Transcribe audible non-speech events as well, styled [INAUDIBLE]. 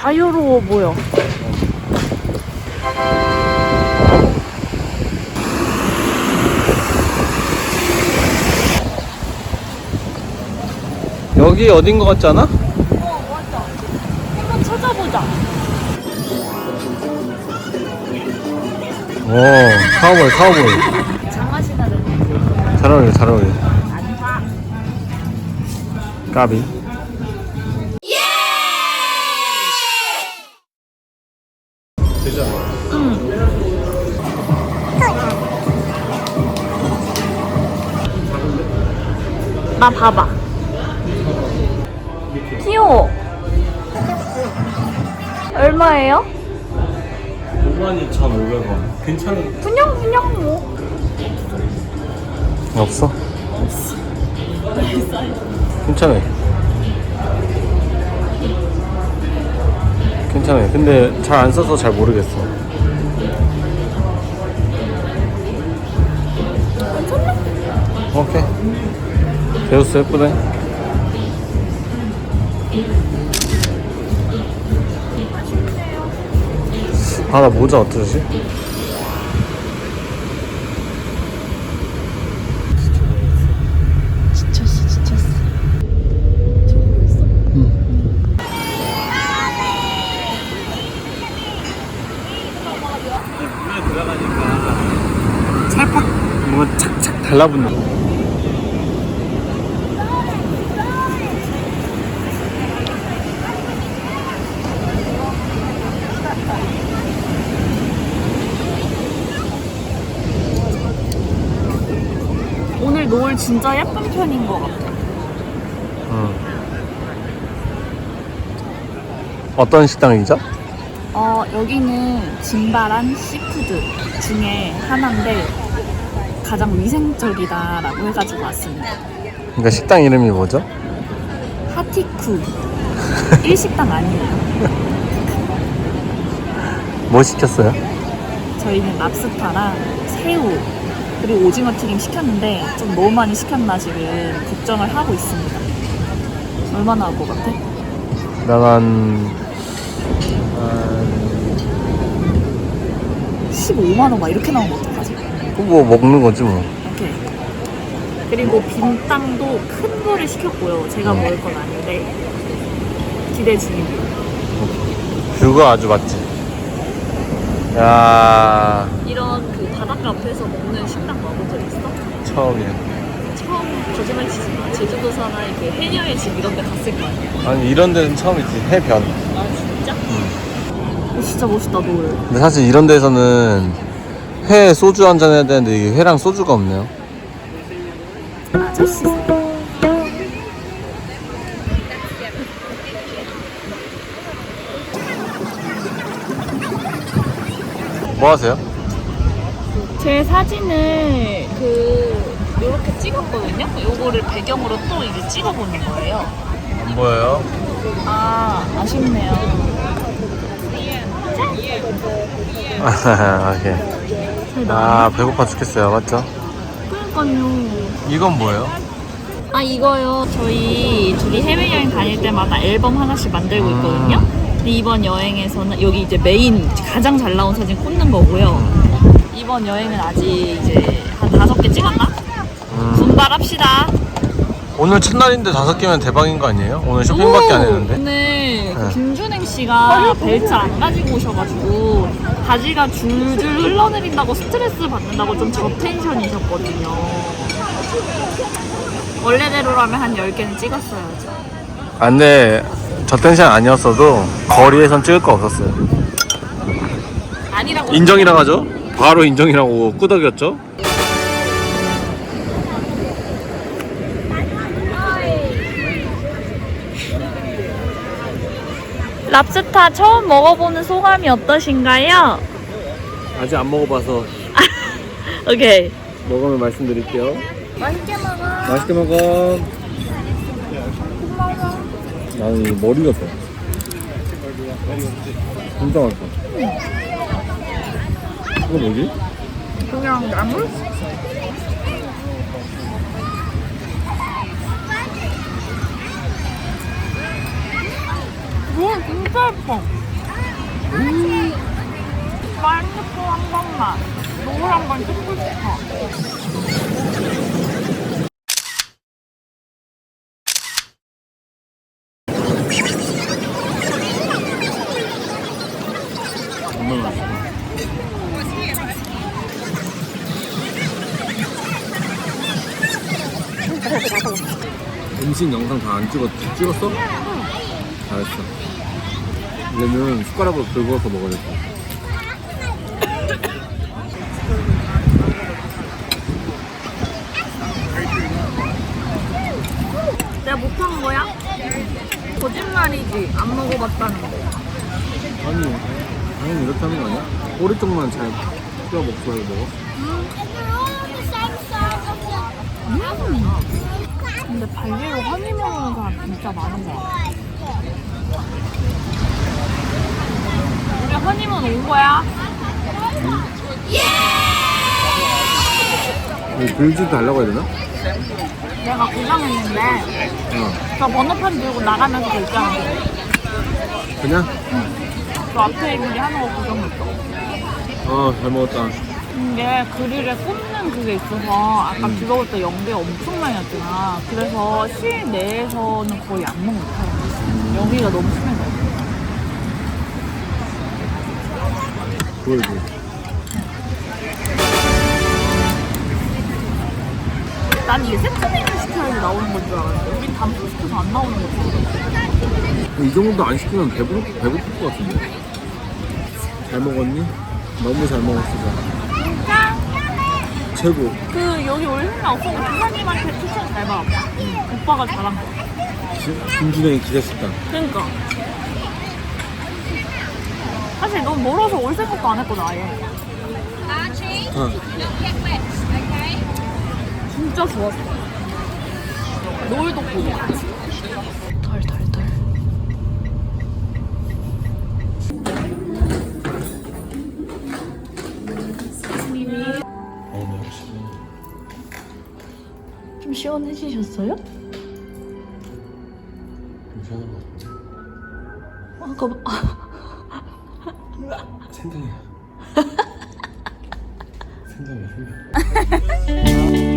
자유로워 보여. 여기 어딘 것 같지 않아? 한번 찾아보자. 오 카우보이 카우보이 장화 잘 어울려 잘 어울려. 까비 나 봐봐. 귀여워. 얼마예요? 52,500원 괜찮은 그냥 그냥 뭐. 없어? 괜찮아요 괜찮아요 근데 잘 안 써서 잘 모르겠어 오케이 데우스 예쁘네 아 나 모자 어떠지? 지쳤어 지쳤어. 물에 들어가니까 살짝 뭔가 착착 달라붙는 노을 진짜 예쁜 편인 것 같아. 응. 어떤 식당이죠? 어, 여기는 진바란 시푸드 중에 하나인데 가장 위생적이다라고 해가지고 왔습니다. 그러니까 식당 이름이 뭐죠? 하티쿠. [LAUGHS] 일식당 아니에요. 뭐 시켰어요? 저희는 랍스타랑 새우 그리고 오징어 튀김 시켰는데 좀 너무 많이 시켰나 지금 걱정을 하고 있습니다. 얼마나 할 것 같아? 나한 15만 원 막 이렇게 나오면 어떡하지? 뭐 먹는 거지 뭐. 오케이. 그리고 빈땅도 큰 거를 시켰고요. 제가 음. 먹을 건 아닌데 기대 중입니다. 그거 아주 맞지. 야 이런 앞에서 먹는 식당 먹은 적 있어? 처음이야. 처음 거짓말 치지 마. 제주도 사나 이렇게 해녀의 집 이런 데 갔을 거 아니야? 아니 이런 데는 처음이지 해변. 아 진짜? 어, 진짜 멋있다 노을. 근데 사실 이런 데서는 회 소주 한 잔 해야 되는데 이게 회랑 소주가 없네요. 아저씨. 뭐 하세요? 제 사진을 그 이렇게 찍었거든요. 요거를 배경으로 또 이제 찍어보는 거예요. 안 보여요? 아 아쉽네요. [LAUGHS] 오케이. 아 배고파 죽겠어요, 맞죠? 그러니까요. 이건 뭐예요? 아 이거요. 저희 둘이 해외 여행 다닐 때마다 앨범 하나씩 만들고 음. 있거든요. 근데 이번 여행에서는 여기 이제 메인 가장 잘 나온 사진 꽂는 거고요. 이번 여행은 아직 이제 한 다섯 개 찍었나? 음. 분발합시다. 오늘 첫날인데 다섯 개면 대박인 거 아니에요? 오늘 쇼핑밖에 안 했는데. 오늘 그 네. 김준행 씨가 벨트 안 가지고 오셔가지고 바지가 줄줄 흘러내린다고 스트레스 받는다고 좀 저텐션이셨거든요. 원래대로라면 한 10개는 찍었어야죠. 아, 근데 저 텐션 아니었어도 거리에선 찍을 거 없었어요. 아니라고. 인정이라고 하죠? 바로 인정이라고 끄덕였죠? 랍스타 처음 먹어보는 소감이 어떠신가요? 아직 안 먹어봐서 [LAUGHS] 오케이. 먹으면 말씀드릴게요. 맛있게 먹어. 맛있게 먹어. 나는 이 머리가 좋아. 진짜 맛있어. 이거 뭐지? 그냥 나물? 우와 진짜 예뻐 음. 만두포 한 번만 노을 한번 찍고 싶어 정말 맛있어 음식 영상 다 안 찍었, 찍었어? 잘했어. 얘는 숟가락으로 긁어서 먹어야겠다. 내가 못한 거야? 거짓말이지. 안 먹어봤다는 거. 아니, 당연히 이렇게 하는 거 아니야? 꼬리 쪽만 잘뼈 먹고 해 먹어. 근데 발리로 허니 먹는 사람 진짜 많은 거 같아. 우리 허니문 온 거야? 빌지도 달라고 해야 되나? 내가 고장했는데 어. 저 번호판 들고 나가면서 그 있잖아. 그냥? 저 앞에 있는 게 하는 거 고장했어. 어, 잘 먹었다. 이게 그릴에 꽂는 그게 있어서 아까 음. 들어올 때 연기가 엄청 많이 났잖아. 그래서 실내에서는 거의 안 먹는 것 같아. 연기가 너무 심해서. 보여줘. 난 이게 세트 메뉴 시켜야지 나오는 건 줄 알았는데 우린 단품 시켜서 안 나오는 거지. 이 정도 안 시키면 배부, 배고플 것 같은데. 잘 먹었니? 너무 잘 먹었어. 최고. 그 여기 올 생각 없어서 부사님한테 추천 잘 받았다. 오빠가 잘한 거. 지- 김준영이 기대했다. 그러니까. 사실 너무 멀어서 올 생각도 안 했거든 아예. 어. 진짜 좋았어. 노을도 보고. 시원해지셨어요? 괜찮은 것 같아. 아까 아, 생강이야. 생강이야, 생강.